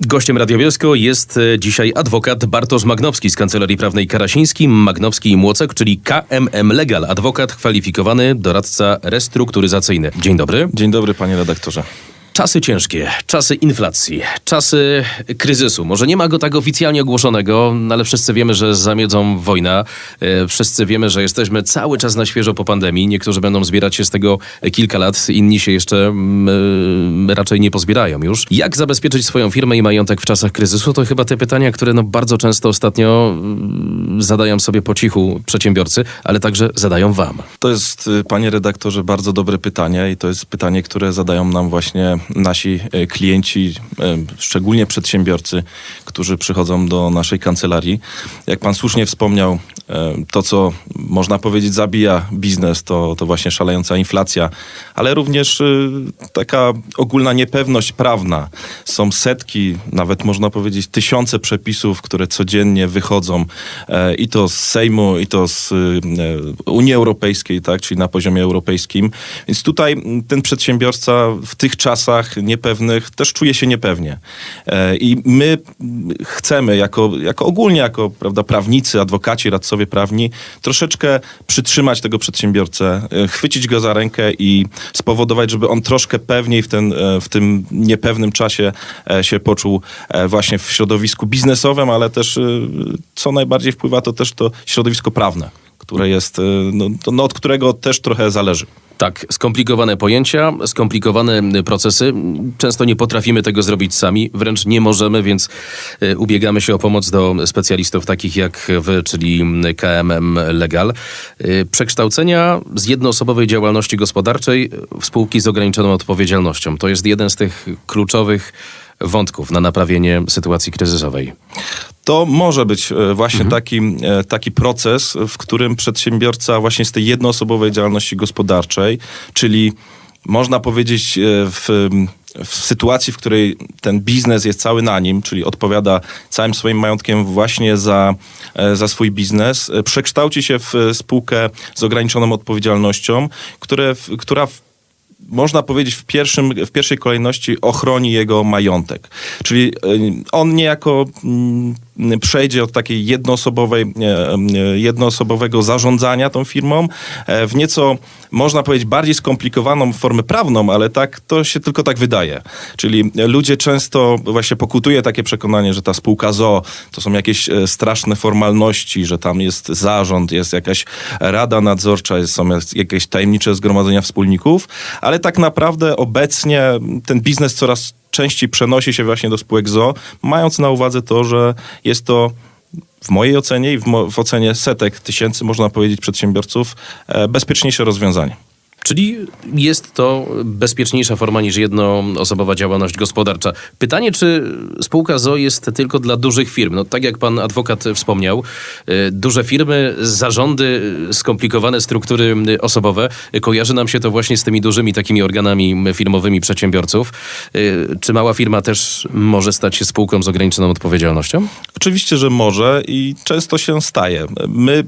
Gościem Radio Bielsko jest e, dzisiaj adwokat Bartosz Magnowski z Kancelarii Prawnej Karasiński, Magnowski i Młocek, czyli KMM Legal, adwokat kwalifikowany, doradca restrukturyzacyjny. Dzień dobry. Dzień dobry, panie redaktorze. Czasy ciężkie, czasy inflacji, czasy kryzysu. Może nie ma go tak oficjalnie ogłoszonego, no ale wszyscy wiemy, że zamiedzą wojna. E, Wszyscy wiemy, że jesteśmy cały czas na świeżo po pandemii. Niektórzy będą zbierać się z tego kilka lat, inni się jeszcze e, raczej nie pozbierają już. Jak zabezpieczyć swoją firmę i majątek w czasach kryzysu? To chyba te pytania, które no bardzo często ostatnio mm, zadają sobie po cichu przedsiębiorcy, ale także zadają wam. To jest, y, panie redaktorze, bardzo dobre pytanie i to jest pytanie, które zadają nam właśnie nasi e, klienci, e, szczególnie przedsiębiorcy, którzy przychodzą do naszej kancelarii. Jak pan słusznie wspomniał, e, to co można powiedzieć zabija biznes, to, to właśnie szalejąca inflacja, ale również taka ogólna niepewność prawna. Są setki, nawet można powiedzieć tysiące przepisów, które codziennie wychodzą i to z Sejmu, i to z Unii Europejskiej, tak, czyli na poziomie europejskim. Więc tutaj ten przedsiębiorca w tych czasach niepewnych też czuje się niepewnie. E, I my chcemy, jako, jako ogólnie, jako prawda, prawnicy, adwokaci, radcowie prawni, troszeczkę przytrzymać tego przedsiębiorcę, e, chwycić go za rękę i spowodować, żeby on troszkę pewniej w, ten, e, w tym niepewnym czasie się poczuł właśnie w środowisku biznesowym, ale też co najbardziej wpływa to też to środowisko prawne, które jest, no, no, od którego też trochę zależy. Tak, skomplikowane pojęcia, skomplikowane y, procesy. Często nie potrafimy tego zrobić sami, wręcz nie możemy, więc y, ubiegamy się o pomoc do specjalistów takich jak wy, czyli y, KMM Legal. Przekształcenia z jednoosobowej działalności gospodarczej w spółki z ograniczoną odpowiedzialnością. To jest jeden z tych kluczowych wątków na naprawienie sytuacji kryzysowej. To może być e, właśnie taki, e, taki proces, w którym przedsiębiorca właśnie z tej jednoosobowej działalności gospodarczej, czyli można powiedzieć e, w, w sytuacji, w której ten biznes jest cały na nim, czyli odpowiada całym swoim majątkiem właśnie za, za swój biznes, przekształci się w spółkę z ograniczoną odpowiedzialnością, które, która w można powiedzieć, w, pierwszym, w pierwszej kolejności ochroni jego majątek. Czyli y, on niejako mm, przejdzie od takiej jednoosobowej, e, e, jednoosobowego zarządzania tą firmą e, w nieco, można powiedzieć, bardziej skomplikowaną formę prawną, ale tak to się tylko tak wydaje. Czyli ludzie często właśnie pokutuje takie przekonanie, że ta spółka ZO to są jakieś straszne formalności, że tam jest zarząd, jest jakaś rada nadzorcza, są jakieś tajemnicze zgromadzenia wspólników, ale tak naprawdę obecnie ten biznes coraz częściej przenosi się właśnie do spółek ZO, mając na uwadze to, że jest to w mojej ocenie i w, mo- w ocenie setek tysięcy, można powiedzieć, przedsiębiorców, e, bezpieczniejsze rozwiązanie. Czyli jest to bezpieczniejsza forma niż jednoosobowa działalność gospodarcza. Pytanie, czy spółka ZO jest tylko dla dużych firm? No, tak jak pan adwokat wspomniał, y, duże firmy, zarządy, skomplikowane struktury y, osobowe, kojarzy nam się to właśnie z tymi dużymi takimi organami firmowymi przedsiębiorców. Y, Czy mała firma też może stać się spółką z ograniczoną odpowiedzialnością? Oczywiście, że może i często się staje. My,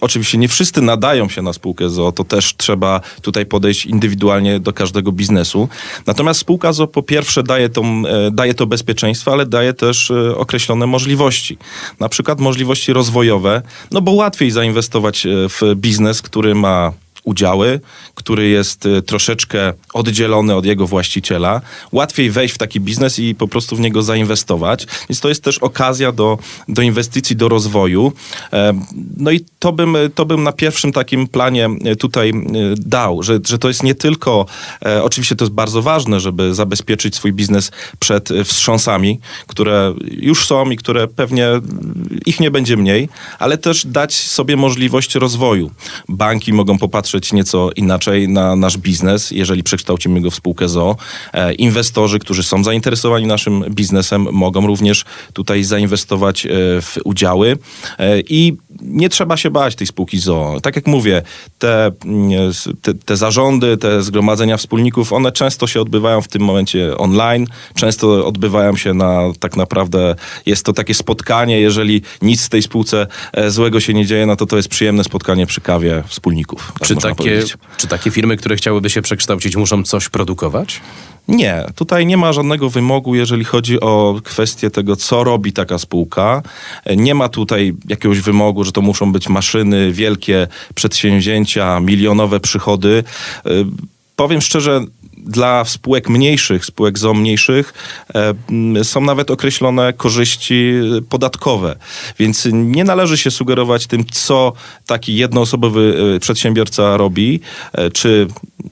oczywiście nie wszyscy nadają się na spółkę ZO, to też trzeba tutaj podejść indywidualnie do każdego biznesu. Natomiast spółka ZO po pierwsze daje, tą, e, daje to bezpieczeństwo, ale daje też e, określone możliwości. Na przykład możliwości rozwojowe, no bo łatwiej zainwestować e, w biznes, który ma udziały, który jest y, troszeczkę oddzielony od jego właściciela. Łatwiej wejść w taki biznes i po prostu w niego zainwestować. Więc to jest też okazja do, do inwestycji, do rozwoju. E, No i to bym, to bym na pierwszym takim planie y, tutaj y, dał, że, że to jest nie tylko, e, oczywiście to jest bardzo ważne, żeby zabezpieczyć swój biznes przed wstrząsami, które już są i które pewnie ich nie będzie mniej, ale też dać sobie możliwość rozwoju. Banki mogą popatrzeć nieco inaczej na nasz biznes, jeżeli przekształcimy go w spółkę ZO. E, inwestorzy, którzy są zainteresowani naszym biznesem, mogą również tutaj zainwestować e, w udziały e, i nie trzeba się bać tej spółki ZO. Tak jak mówię, te, mm, te, te zarządy, te zgromadzenia wspólników, one często się odbywają w tym momencie online, często odbywają się na tak naprawdę, jest to takie spotkanie, jeżeli nic w tej spółce e, złego się nie dzieje, no to to jest przyjemne spotkanie przy kawie wspólników. tak czy, takie, powiedzieć. czy takie firmy, które chciałyby się przekształcić, muszą coś produkować? Nie, tutaj nie ma żadnego wymogu, jeżeli chodzi o kwestię tego, co robi taka spółka. Nie ma tutaj jakiegoś wymogu, że to muszą być maszyny, wielkie przedsięwzięcia, milionowe przychody. E, Powiem szczerze, dla spółek mniejszych, spółek ZO mniejszych, e, są nawet określone korzyści podatkowe. Więc nie należy się sugerować tym, co taki jednoosobowy e, przedsiębiorca robi, e, czy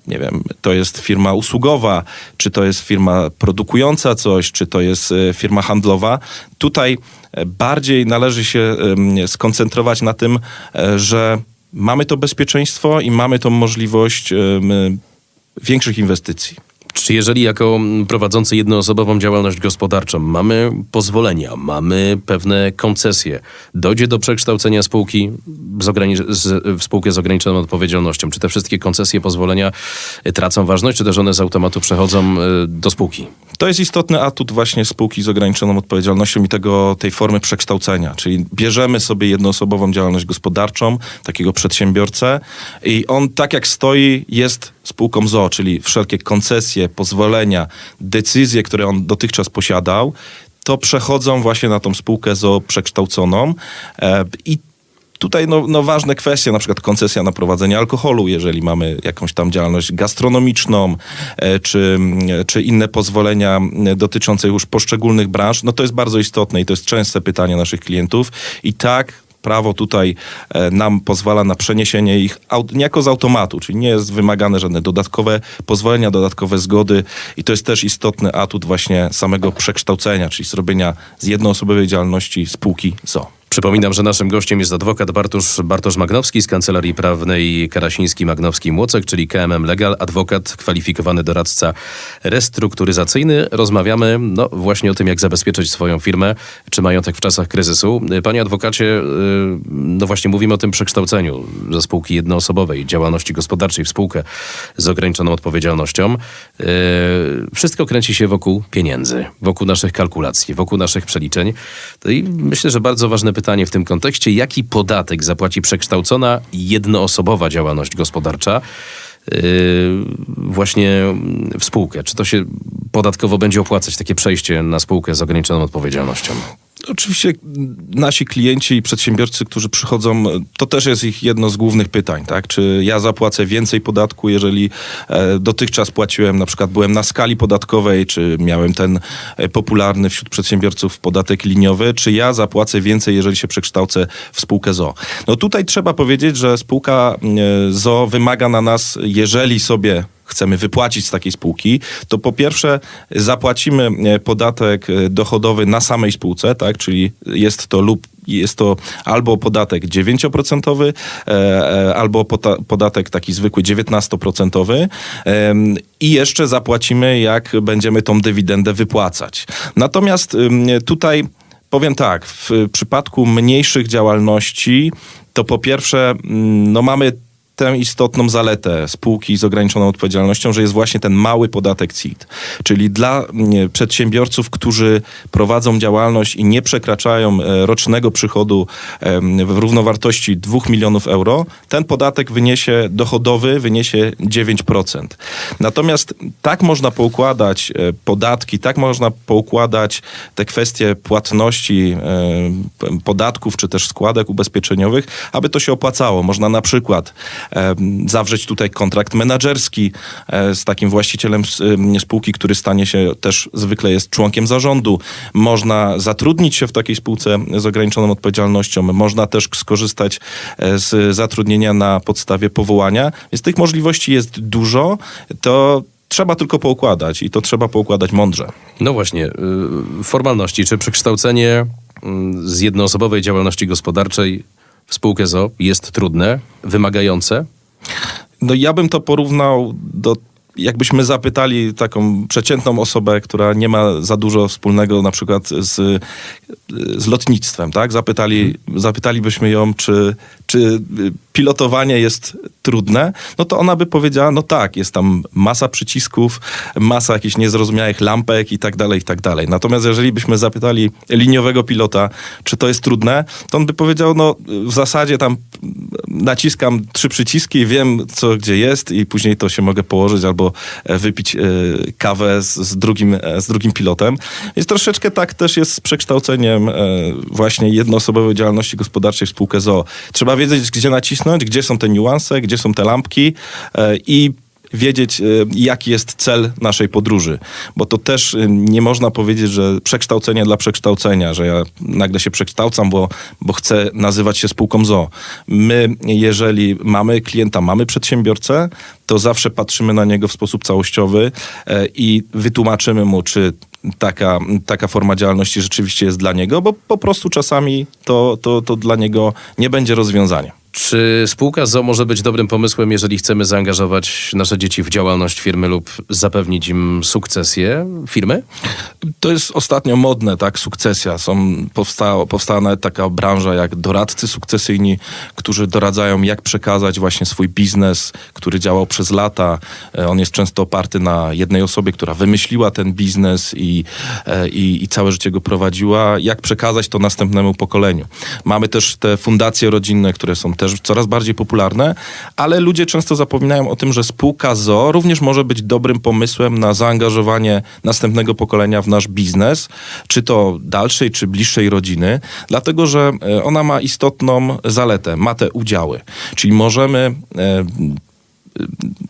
nie wiem, to jest firma usługowa, czy to jest firma produkująca coś, czy to jest firma handlowa. Tutaj bardziej należy się skoncentrować na tym, że mamy to bezpieczeństwo i mamy tą możliwość większych inwestycji. Czy jeżeli jako prowadzący jednoosobową działalność gospodarczą mamy pozwolenia, mamy pewne koncesje, dojdzie do przekształcenia spółki z z, w spółkę z ograniczoną odpowiedzialnością, czy te wszystkie koncesje, pozwolenia y, tracą ważność, czy też one z automatu przechodzą y, do spółki? To jest istotny atut właśnie spółki z ograniczoną odpowiedzialnością i tego, tej formy przekształcenia. Czyli bierzemy sobie jednoosobową działalność gospodarczą, takiego przedsiębiorcę i on tak jak stoi jest spółką ZO, czyli wszelkie koncesje, pozwolenia, decyzje, które on dotychczas posiadał, to przechodzą właśnie na tą spółkę ZO przekształconą e, i Tutaj no, no ważne kwestie, na przykład koncesja na prowadzenie alkoholu, jeżeli mamy jakąś tam działalność gastronomiczną, e, czy, czy inne pozwolenia dotyczące już poszczególnych branż, no to jest bardzo istotne i to jest częste pytanie naszych klientów. I tak prawo tutaj e, nam pozwala na przeniesienie ich niejako z automatu, czyli nie jest wymagane żadne dodatkowe pozwolenia, dodatkowe zgody i to jest też istotny atut właśnie samego przekształcenia, czyli zrobienia z jednoosobowej działalności spółki ZO. Przypominam, że naszym gościem jest adwokat Bartosz, Bartosz Magnowski z Kancelarii Prawnej Karasiński Magnowski Młocek, czyli KMM Legal, adwokat, kwalifikowany doradca restrukturyzacyjny. Rozmawiamy no, właśnie o tym, jak zabezpieczyć swoją firmę czy majątek w czasach kryzysu. Panie adwokacie, yy, no właśnie mówimy o tym przekształceniu ze spółki jednoosobowej, działalności gospodarczej w spółkę z ograniczoną odpowiedzialnością. Yy, Wszystko kręci się wokół pieniędzy, wokół naszych kalkulacji, wokół naszych przeliczeń. No i myślę, że bardzo ważne pytanie w tym kontekście, jaki podatek zapłaci przekształcona jednoosobowa działalność gospodarcza yy, właśnie w spółkę? Czy to się podatkowo będzie opłacać takie przejście na spółkę z ograniczoną odpowiedzialnością? Oczywiście nasi klienci i przedsiębiorcy, którzy przychodzą, to też jest ich jedno z głównych pytań, tak? Czy ja zapłacę więcej podatku, jeżeli e, dotychczas płaciłem, na przykład byłem na skali podatkowej, czy miałem ten e, popularny wśród przedsiębiorców podatek liniowy, czy ja zapłacę więcej, jeżeli się przekształcę w spółkę ZO? No tutaj trzeba powiedzieć, że spółka e, ZO wymaga na nas, jeżeli sobie chcemy wypłacić z takiej spółki, to po pierwsze zapłacimy e, podatek e, dochodowy na samej spółce, tak, czyli jest to lub jest to albo podatek 9%, e, e, albo podatek taki zwykły 19%. em, I jeszcze zapłacimy, jak będziemy tą dywidendę wypłacać. Natomiast ym, tutaj powiem tak, w przypadku mniejszych działalności, to po pierwsze, mm, no mamy tę istotną zaletę spółki z ograniczoną odpowiedzialnością, że jest właśnie ten mały podatek CIT. Czyli dla mm, przedsiębiorców, którzy prowadzą działalność i nie przekraczają e, rocznego przychodu w równowartości 2 milionów euro, ten podatek wyniesie dochodowy, wyniesie 9%. Natomiast tak można poukładać e, podatki, tak można poukładać te kwestie płatności e, podatków czy też składek ubezpieczeniowych, aby to się opłacało. Można na przykład zawrzeć tutaj kontrakt menedżerski e, z takim właścicielem spółki, który stanie się też zwykle jest członkiem zarządu. Można zatrudnić się w takiej spółce z ograniczoną odpowiedzialnością. Można też skorzystać e, z zatrudnienia na podstawie powołania. Więc tych możliwości jest dużo. To trzeba tylko poukładać i to trzeba poukładać mądrze. No właśnie, y, formalności. Czy przekształcenie mm, z jednoosobowej działalności gospodarczej w spółkę ZO jest trudne, wymagające? No ja bym to porównał do jakbyśmy zapytali taką przeciętną osobę, która nie ma za dużo wspólnego na przykład z, z lotnictwem, tak? Zapytali, zapytalibyśmy ją, czy, czy pilotowanie jest trudne, no to ona by powiedziała, no tak, jest tam masa przycisków, masa jakichś niezrozumiałych lampek i tak dalej, i tak dalej. Natomiast jeżeli byśmy zapytali liniowego pilota, czy to jest trudne, to on by powiedział, no w zasadzie tam naciskam trzy przyciski, wiem co gdzie jest i później to się mogę położyć albo e, wypić e, kawę z, z, drugim, e, z drugim pilotem. Więc troszeczkę tak też jest z przekształceniem e, właśnie jednoosobowej działalności gospodarczej w spółkę ZOO. Trzeba wiedzieć, gdzie nacisnąć, gdzie są te niuanse, gdzie są te lampki e, i wiedzieć, e, jaki jest cel naszej podróży. Bo to też e, nie można powiedzieć, że przekształcenie dla przekształcenia, że ja nagle się przekształcam, bo, bo chcę nazywać się spółką ZO. My, jeżeli mamy klienta, mamy przedsiębiorcę, to zawsze patrzymy na niego w sposób całościowy i wytłumaczymy mu, czy taka, taka forma działalności rzeczywiście jest dla niego, bo po prostu czasami to, to, to dla niego nie będzie rozwiązaniem. Czy spółka ZO może być dobrym pomysłem, jeżeli chcemy zaangażować nasze dzieci w działalność firmy lub zapewnić im sukcesję firmy? To jest ostatnio modne, tak, sukcesja. Są, powstała, powstała nawet taka branża jak doradcy sukcesyjni, którzy doradzają, jak przekazać właśnie swój biznes, który działał przez lata. E, On jest często oparty na jednej osobie, która wymyśliła ten biznes i, e, i, i całe życie go prowadziła, jak przekazać to następnemu pokoleniu. Mamy też te fundacje rodzinne, które są też coraz bardziej popularne, ale ludzie często zapominają o tym, że spółka ZO również może być dobrym pomysłem na zaangażowanie następnego pokolenia w nasz biznes, czy to dalszej, czy bliższej rodziny, dlatego że e, ona ma istotną zaletę, ma te udziały. Czyli możemy e,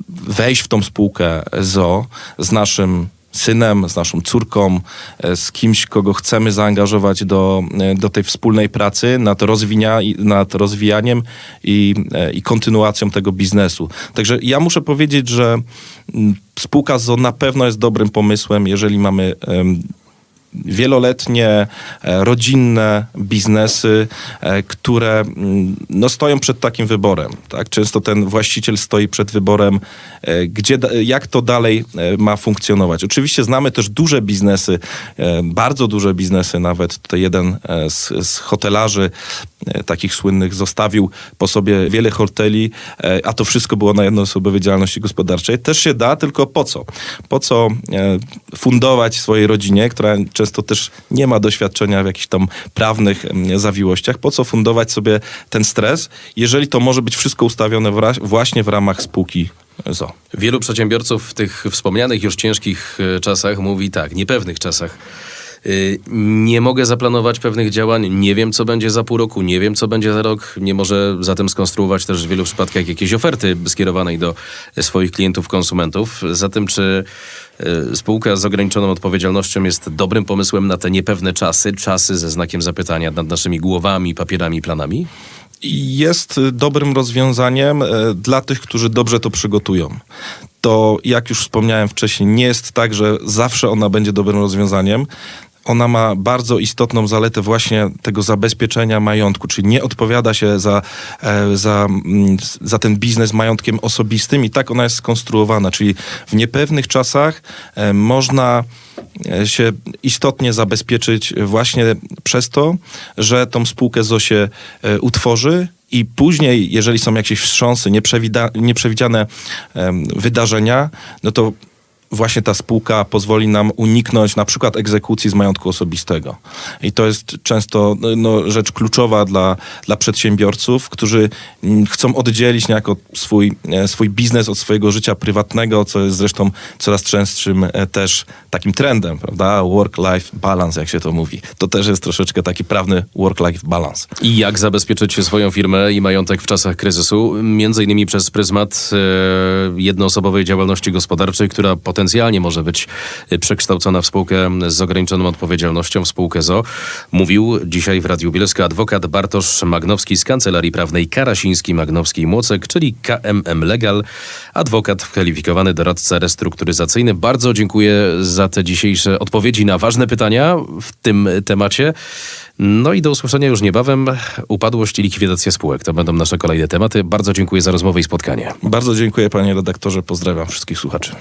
wejść w tą spółkę ZO z naszym synem, z naszą córką, e, z kimś, kogo chcemy zaangażować do, e, do tej wspólnej pracy nad, rozwinia, nad rozwijaniem i, e, i kontynuacją tego biznesu. Także ja muszę powiedzieć, że mm, spółka ZO na pewno jest dobrym pomysłem, jeżeli mamy wieloletnie, e, rodzinne biznesy, e, które mm, no, stoją przed takim wyborem. Tak? Często ten właściciel stoi przed wyborem, e, gdzie, jak to dalej ma funkcjonować. Oczywiście znamy też duże biznesy, bardzo duże biznesy nawet. Tutaj jeden z, z hotelarzy takich słynnych zostawił po sobie wiele hoteli, a to wszystko było na jednoosobowej działalności gospodarczej. Też się da, tylko po co? Po co fundować swojej rodzinie, która często też nie ma doświadczenia w jakichś tam prawnych em, zawiłościach, po co fundować sobie ten stres, jeżeli to może być wszystko ustawione właśnie w ramach spółki ZO. Wielu przedsiębiorców w tych wspomnianych już ciężkich e, czasach mówi tak, niepewnych czasach. Y, Nie mogę zaplanować pewnych działań, nie wiem, co będzie za pół roku, nie wiem, co będzie za rok. Nie może zatem skonstruować też w wielu przypadkach jakiejś oferty skierowanej do swoich klientów, konsumentów. Zatem, czy y, spółka z ograniczoną odpowiedzialnością jest dobrym pomysłem na te niepewne czasy, czasy ze znakiem zapytania nad naszymi głowami, papierami, planami? jest dobrym rozwiązaniem e, dla tych, którzy dobrze to przygotują. To, jak już wspomniałem wcześniej, nie jest tak, że zawsze ona będzie dobrym rozwiązaniem. Ona ma bardzo istotną zaletę właśnie tego zabezpieczenia majątku, czyli nie odpowiada się za, e, za, mm, za ten biznes majątkiem osobistym i tak ona jest skonstruowana, czyli w niepewnych czasach e, można e, się istotnie zabezpieczyć właśnie przez to, że tą spółkę ZO się e, utworzy i później, jeżeli są jakieś wstrząsy, nieprzewidziane wydarzenia, no to właśnie ta spółka pozwoli nam uniknąć na przykład egzekucji z majątku osobistego. I to jest często no, rzecz kluczowa dla, dla przedsiębiorców, którzy mm, chcą oddzielić niejako swój, e, swój biznes od swojego życia prywatnego, co jest zresztą coraz częstszym e, też takim trendem, prawda? Work-life balance, jak się to mówi. To też jest troszeczkę taki prawny work-life balance. I jak zabezpieczyć swoją firmę i majątek w czasach kryzysu? Między innymi przez pryzmat e, jednoosobowej działalności gospodarczej, która potencjalnie może być e, przekształcona w spółkę z ograniczoną odpowiedzialnością, w spółkę ZO. Mówił dzisiaj w Radiu Bielska adwokat Bartosz Magnowski z Kancelarii Prawnej Karasiński, Magnowski Młocek, czyli KMM Legal, adwokat kwalifikowany doradca restrukturyzacyjny. Bardzo dziękuję za te dzisiejsze odpowiedzi na ważne pytania w tym temacie. No i do usłyszenia już niebawem. Upadłość i likwidacja spółek. To będą nasze kolejne tematy. Bardzo dziękuję za rozmowę i spotkanie. Bardzo dziękuję panie redaktorze, pozdrawiam wszystkich słuchaczy.